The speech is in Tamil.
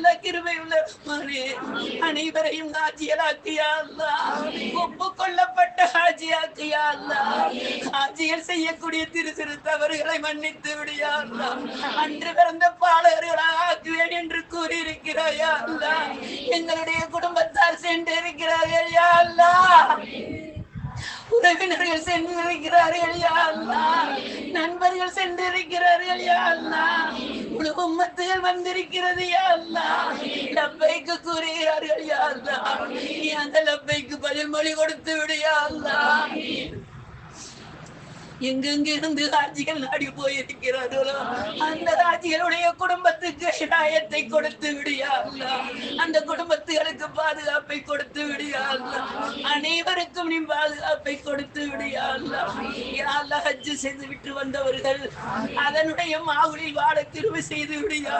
உள்ள கிருபை உள்ள அனைவரையும் ஹாஜியலாக்கியா அல்லா. ஒப்பு கொள்ளப்பட்ட ஹாஜியாக்கியா அல்லா. ஹாஜியல் செய்யக்கூடிய திரு சிறு தவறுகளை மன்னித்து விடியா அல்லா. அன்று பிறந்த பாலகர்களாக ஆக்குவேன் என்று கூறியிருக்கிறாயா அல்லா. எங்களுடைய குடும்பத்தார் சென்று இருக்கிறார்கள் யா அல்லா. உறவினர்கள் சென்றிருக்கிறார்கள் யா அல்லா. நண்பர்கள் சென்றிருக்கிறார்கள் யாழ்லா அல்லா. முழு உம்மத்துகள் வந்திருக்கிறது யாழ்லா லப்பைக்கு கூறுகிறார்கள் யாழ்லா நீ அந்த லப்பைக்கு பதில் மொழி கொடுத்து விடு யா எங்கெங்கிருந்து ராஜிகள் நாடி போயிருக்கிறார்களோ அந்த ராஜிகளுடைய குடும்பத்துக்கு ஹிதாயத்தை கொடுத்து விடியா அந்த குடும்பத்துகளுக்கு பாதுகாப்பை கொடுத்து விடியா அனைவருக்கும் நீ பாதுகாப்பை கொடுத்து விடியா ஹஜ்ஜு செய்து விட்டு வந்தவர்கள் அதனுடைய மாவுளில் வாழ திரும்ப செய்து விடியா